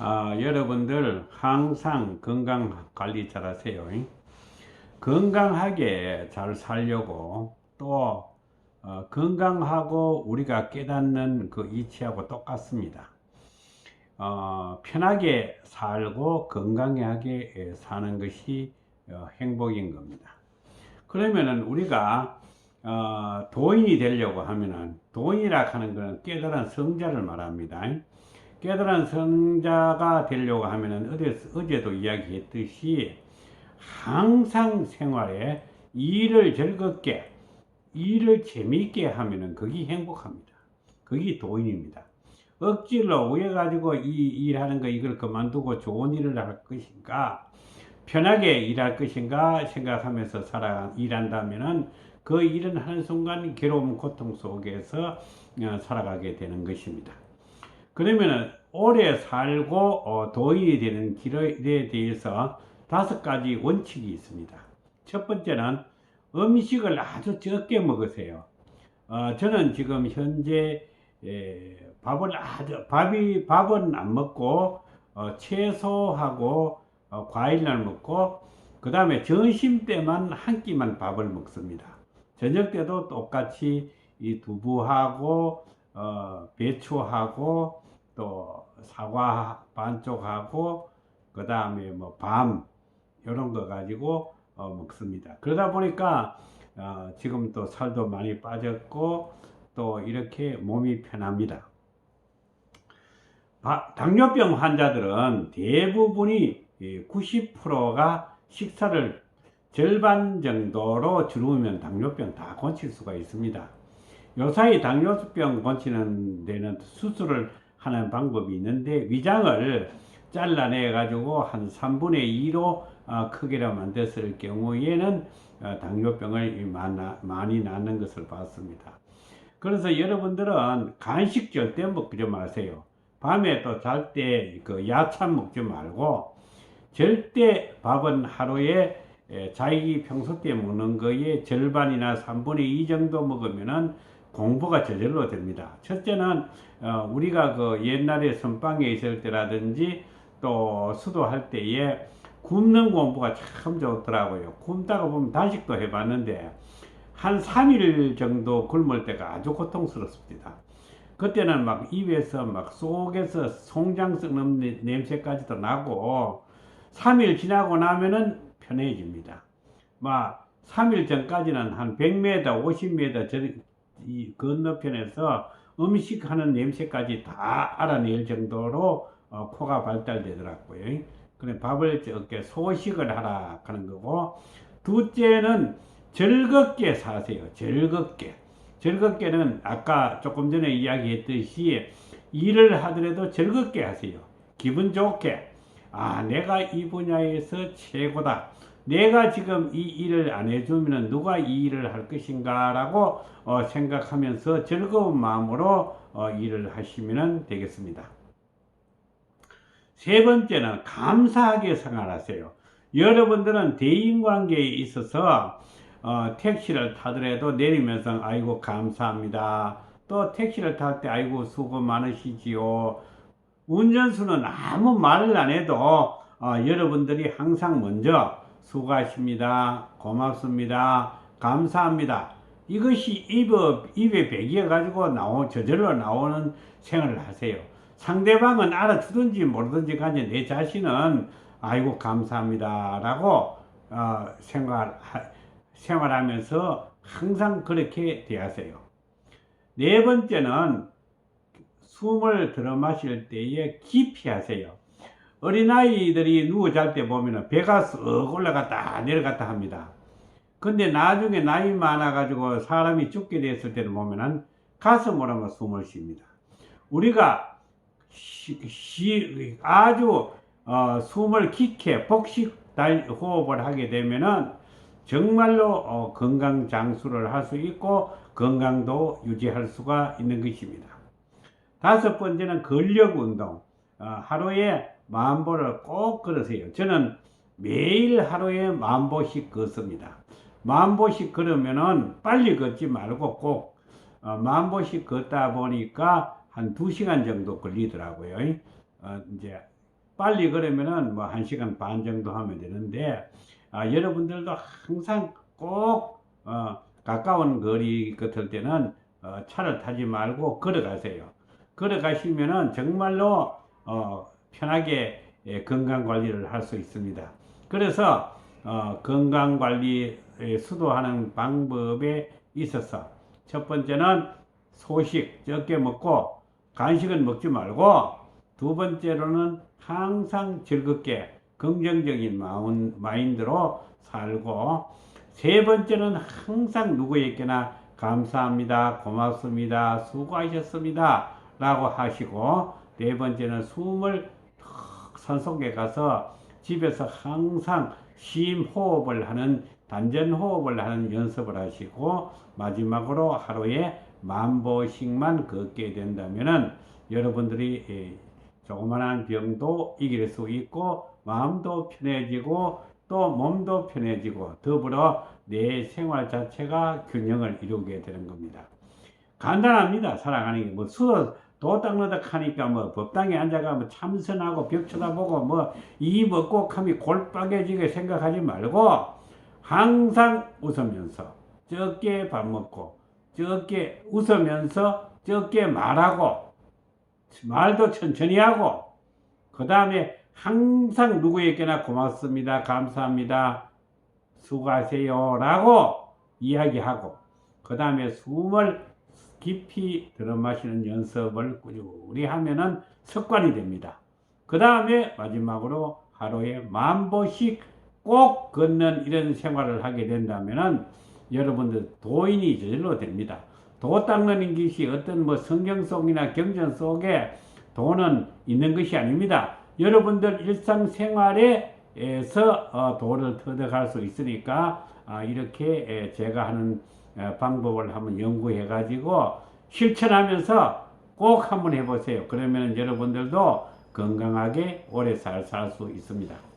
아, 여러분들 항상 건강 관리 잘 하세요. 건강하게 잘 살려고 또 어, 건강하고 우리가 깨닫는 그 이치하고 똑같습니다. 어, 편하게 살고 건강하게 사는 것이 어, 행복인 겁니다. 그러면은 우리가 어, 도인이 되려고 하면은 도인이라 하는 것은 깨달은 성자를 말합니다. 깨달은 성자가 되려고 하면은 어제, 어제도 이야기했듯이 항상 생활에 일을 즐겁게 일을 재미있게 하면은 그게 행복합니다. 그게 도인입니다. 억지로 왜 가지고 이 일하는 거 이걸 그만두고 좋은 일을 할 것인가 편하게 일할 것인가 생각하면서 살아 일한다면은 그 일은 하는 순간 괴로움 고통 속에서 어, 살아가게 되는 것입니다. 그러면은 오래 살고 어, 도인이 되는 길에 대해서 다섯 가지 원칙이 있습니다. 첫 번째는 음식을 아주 적게 먹으세요. 어, 저는 지금 현재 에, 밥을 아주 밥이 밥은 안 먹고 어, 채소하고 어, 과일을 먹고 그 다음에 점심 때만 한 끼만 밥을 먹습니다. 저녁 때도 똑같이 이 두부하고 어, 배추하고 또 사과 반쪽하고 그 다음에 뭐 밤 이런 거 가지고 어, 먹습니다. 그러다 보니까 어, 지금 또 살도 많이 빠졌고 또 이렇게 몸이 편합니다. 바, 당뇨병 환자들은 대부분이 90%가 식사를 절반 정도로 줄이면 당뇨병 다 고칠 수가 있습니다. 요사이 당뇨병 고치는 데는 수술을 하는 방법이 있는데 위장을 잘라내 가지고 한 3분의 2로 어, 크기로 만들었을 경우에는 어, 당뇨병을 많이 낳는 것을 봤습니다. 그래서 여러분들은 간식 절대 먹지 마세요. 밤에 또 잘 때 그 야참 먹지 말고 절대 밥은 하루에 자기 평소 때 먹는 거에 절반이나 3분의 2 정도 먹으면은 공부가 저절로 됩니다. 첫째는 어, 우리가 그 옛날에 선방에 있을 때라든지 또 수도할 때에 굶는 공부가 참 좋더라고요. 굶다가 보면 단식도 해봤는데 한 3일 정도 굶을 때가 아주 고통스럽습니다. 그때는 막 입에서 막 속에서 송장 썩는 냄새까지도 나고 3일 지나고 나면은 편해집니다. 막 3일 전까지는 한 100m, 50m 저, 이 건너편에서 음식하는 냄새까지 다 알아낼 정도로 어, 코가 발달되더라고요. 그래 밥을 적게 소식을 하라 하는 거고 둘째는 즐겁게 사세요. 즐겁게. 즐겁게는 아까 조금 전에 이야기했듯이 일을 하더라도 즐겁게 하세요. 기분 좋게. 아, 내가 이 분야에서 최고다. 내가 지금 이 일을 안 해주면 누가 이 일을 할 것인가 라고 어, 생각하면서 즐거운 마음으로 어, 일을 하시면 되겠습니다. 세 번째는 감사하게 생활하세요. 여러분들은 대인관계에 있어서 어, 택시를 타더라도 내리면서 아이고 감사합니다. 또 택시를 탈 때 아이고 수고 많으시지요. 운전수는 아무 말을 안 해도 어, 여러분들이 항상 먼저 수고하십니다. 고맙습니다. 감사합니다. 이것이 입에, 입에 배기어가지고 나오, 저절로 나오는 생활을 하세요. 상대방은 알아주든지 모르든지 간에 내 자신은 아이고 감사합니다 라고 어, 생활, 생활하면서 항상 그렇게 대하세요. 네 번째는 숨을 들어 마실 때에 깊이 하세요. 어린아이들이 누워 잘 때 보면 배가 쓱 올라갔다 내려갔다 합니다. 근데 나중에 나이 많아가지고 사람이 죽게 됐을 때를 보면은 가슴으로 만 숨을 쉽니다. 우리가 시, 시, 아주 어, 숨을 깊게 복식 호흡을 하게 되면은 정말로 어, 건강 장수를 할 수 있고 건강도 유지할 수가 있는 것입니다. 다섯 번째는 근력 운동. 어, 하루에 만 보를 꼭 걸으세요. 저는 매일 하루에 만 보씩 걷습니다. 만 보씩 걸으면은 빨리 걷지 말고 꼭만 어, 보씩 걷다 보니까 한두 시간 정도 걸리더라고요. 어, 이제 빨리 그러면은 뭐한 시간 반 정도 하면 되는데 아, 여러분들도 항상 꼭 어, 가까운 거리 같을 때는 어, 차를 타지 말고 걸어가세요. 걸어가시면은 정말로 어, 편하게 예, 건강 관리를 할 수 있습니다. 그래서 어, 건강 관리에 수도하는 방법에 있어서 첫 번째는 소식 적게 먹고 간식은 먹지 말고 두 번째로는 항상 즐겁게 긍정적인 마운, 마인드로 살고 세 번째는 항상 누구에게나 감사합니다, 고맙습니다, 수고하셨습니다 라고 하시고 네 번째는 숨을 턱 산속에 가서 집에서 항상 심호흡을 하는 단전 호흡을 하는 연습을 하시고 마지막으로 하루에 만 보씩만 걷게 된다면은 여러분들이 예, 조그만한 병도 이길 수 있고 마음도 편해지고 또 몸도 편해지고 더불어 내 생활 자체가 균형을 이루게 되는 겁니다. 간단합니다. 살아가는 게 뭐 수도 도 닦는다 하니까 뭐 법당에 앉아가 뭐 참선하고 벽 쳐다보고 뭐 이 먹고 감이 골빠개지게 생각하지 말고 항상 웃으면서 적게 밥 먹고 적게 웃으면서 적게 말하고 말도 천천히 하고 그 다음에 항상 누구에게나 고맙습니다 감사합니다 수고하세요 라고 이야기하고 그 다음에 숨을 깊이 들어 마시는 연습을 꾸준히 하면은 습관이 됩니다. 그 다음에 마지막으로 하루에 만 보씩 꼭 걷는 이런 생활을 하게 된다면은 여러분들 도인이 저절로 됩니다. 도 닦는 것이 어떤 뭐 성경 속이나 경전 속에 도는 있는 것이 아닙니다. 여러분들 일상생활에서 어, 도를 터득할 수 있으니까 아, 이렇게 에, 제가 하는 에, 방법을 한번 연구해 가지고 실천하면서 꼭 한번 해보세요. 그러면 여러분들도 건강하게 오래 잘 살 수 있습니다.